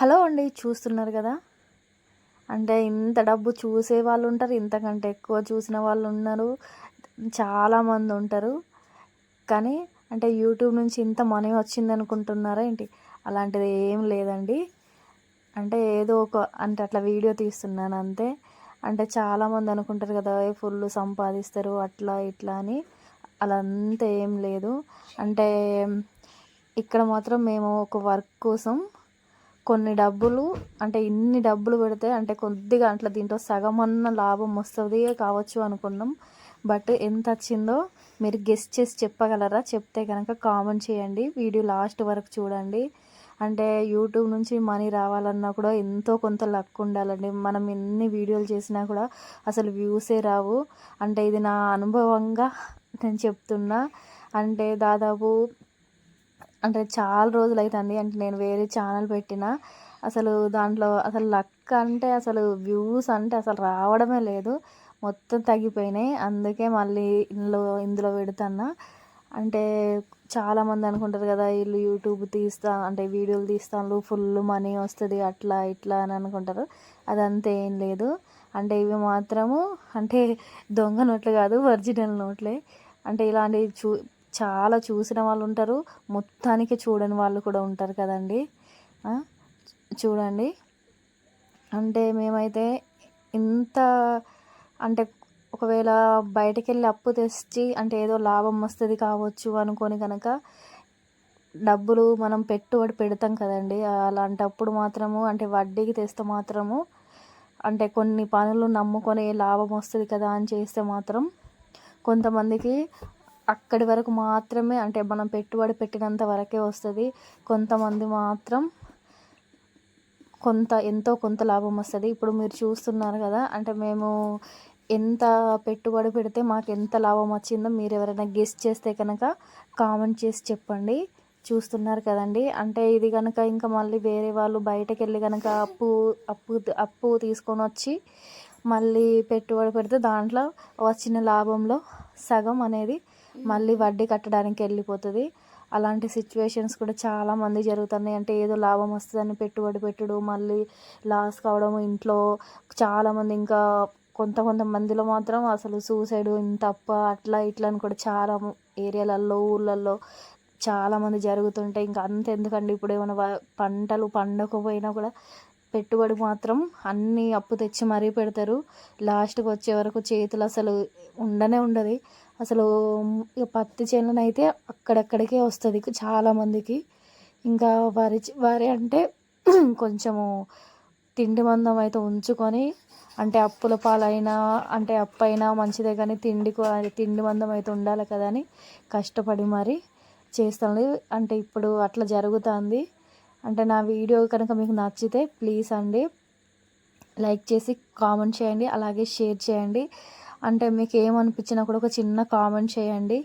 Hello అండి చూస్తున్నారు కదా? అంటే ఇంత డబ్బు చూసే వాళ్ళు ఉంటారు ఇంతకంటే ఎక్కువ చూసిన వాళ్ళు ఉన్నారు చాలామంది ఉంటారు. కానీ అంటే యూట్యూబ్ నుంచి ఇంత మనీ వచ్చింది అనుకుంటున్నారా ఏంటి? అలాంటిది ఏం లేదండి. అంటే ఏదో ఒక అంటే అట్లా వీడియో తీస్తున్నాను అంతే. అంటే చాలామంది అనుకుంటారు కదా ఫుల్ సంపాదిస్తారు అట్లా ఇట్లా అని. అలా అంత ఏం లేదు. అంటే ఇక్కడ మాత్రం మేము ఒక వర్క్ కోసం కొన్ని డబ్బులు అంటే ఇన్ని డబ్బులు పెడితే అంటే కొద్దిగా అట్లా దీంట్లో సగం అన్న లాభం వస్తుంది కావచ్చు అనుకున్నాం. బట్ ఎంత వచ్చిందో మీరు గెస్ట్ చేసి చెప్పగలరా? చెప్తే కనుక కామెంట్ చేయండి. వీడియో లాస్ట్ వరకు చూడండి. అంటే యూట్యూబ్ నుంచి మనీ రావాలన్నా కూడా ఎంతో కొంత లక్ ఉండాలండి. మనం ఎన్ని వీడియోలు చేసినా కూడా అసలు వ్యూసే రావు. అంటే ఇది నా అనుభవంగా నేను చెప్తున్నా. అంటే దాదాపు అంటే చాలా రోజులు అవుతుంది అంటే నేను వేరే ఛానల్ పెట్టిన అసలు దాంట్లో అసలు లక్ అంటే అసలు వ్యూస్ అంటే అసలు రావడమే లేదు. మొత్తం తగ్గిపోయినాయి. అందుకే మళ్ళీ ఇందులో ఇందులో పెడుతున్నా. అంటే చాలామంది అనుకుంటారు కదా వీళ్ళు యూట్యూబ్ తీస్తా అంటే వీడియోలు తీస్తాను ఫుల్ మనీ వస్తుంది అట్లా ఇట్లా అని అనుకుంటారు. అదంతా ఏం లేదు. అంటే ఇవి మాత్రము అంటే దొంగ నోట్లు కాదు ఒరిజినల్ నోట్లే. అంటే ఇలాంటివి చూ చాలా చూసిన వాళ్ళు ఉంటారు. మొత్తానికి చూడని వాళ్ళు కూడా ఉంటారు కదండి. చూడండి. అంటే మేమైతే ఇంత అంటే ఒకవేళ బయటకు వెళ్ళి అప్పు తెచ్చి అంటే ఏదో లాభం వస్తుంది కావచ్చు అనుకొని కనుక డబ్బులు మనం పెట్టుబడి పెడతాం కదండి. అలాంటప్పుడు మాత్రము అంటే వడ్డీకి తెస్తే మాత్రము అంటే కొన్ని పనులు నమ్ముకొని లాభం వస్తుంది కదా అని చేస్తే మాత్రం కొంతమందికి అక్కడి వరకు మాత్రమే అంటే మనం పెట్టుబడి పెట్టినంత వరకే వస్తుంది. కొంతమంది మాత్రం కొంత ఎంతో కొంత లాభం వస్తుంది. ఇప్పుడు మీరు చూస్తున్నారు కదా అంటే మేము ఎంత పెట్టుబడి పెడితే మాకు ఎంత లాభం వచ్చిందో మీరు ఎవరైనా గెస్ట్ చేస్తే కనుక కామెంట్ చేసి చెప్పండి. చూస్తున్నారు కదండి. అంటే ఇది కనుక ఇంకా మళ్ళీ వేరే వాళ్ళు బయటకు వెళ్ళి కనుక అప్పు అప్పు అప్పు తీసుకొని వచ్చి మళ్ళీ పెట్టుబడి పెడితే దాంట్లో వచ్చిన లాభంలో సగం అనేది మళ్ళీ వడ్డీ కట్టడానికి వెళ్ళిపోతుంది. అలాంటి సిచ్యువేషన్స్ కూడా చాలామంది జరుగుతున్నాయి. అంటే ఏదో లాభం వస్తుందని పెట్టుబడి పెట్టుడు. మళ్ళీ లాస్ కావడం ఇంట్లో చాలామంది ఇంకా కొంత కొంతమందిలో మాత్రం అసలు సూసైడ్ ఇంత అప్ప అట్లా ఇట్లా అని కూడా చాలా ఏరియాలలో ఊళ్ళల్లో చాలామంది జరుగుతుంటాయి. ఇంకా అంత ఎందుకండి ఇప్పుడు ఏమైనా పంటలు పండకపోయినా కూడా పెట్టుబడి మాత్రం అన్నీ అప్పు తెచ్చి మరీ పెడతారు. లాస్ట్కి వచ్చే వరకు చేతులు అసలు ఉండనే ఉండదు. అసలు ఇక పత్తి చేనులను అయితే అక్కడక్కడికే వస్తుంది చాలామందికి ఇంకా వరి వరి అంటే కొంచెము తిండి మందం అయితే ఉంచుకొని అంటే అప్పుల పాలైనా అంటే అప్పు అయినా మంచిదే కానీ తిండి తిండి మందం అయితే ఉండాలి కదా అని కష్టపడి మరి చేస్తుంది అంటే ఇప్పుడు అట్లా జరుగుతుంది. అంటే నా వీడియో కనుక మీకు నచ్చితే ప్లీజ్ అండి. లైక్ చేసి కామెంట్ చేయండి. అలాగే షేర్ చేయండి. అంటే మీకు ఏమనిపించినా కూడా ఒక చిన్న కామెంట్ చేయండి.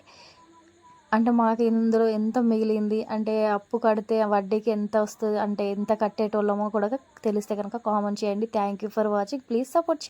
అంటే మాకు ఇందులో ఎంత మిగిలింది? అంటే అప్పు కడితే వడ్డీకి ఎంత వస్తుంది? అంటే ఎంత కట్టేటోళ్ళమో కూడా తెలిస్తే కనుక కామెంట్ చేయండి. Thank you for watching please support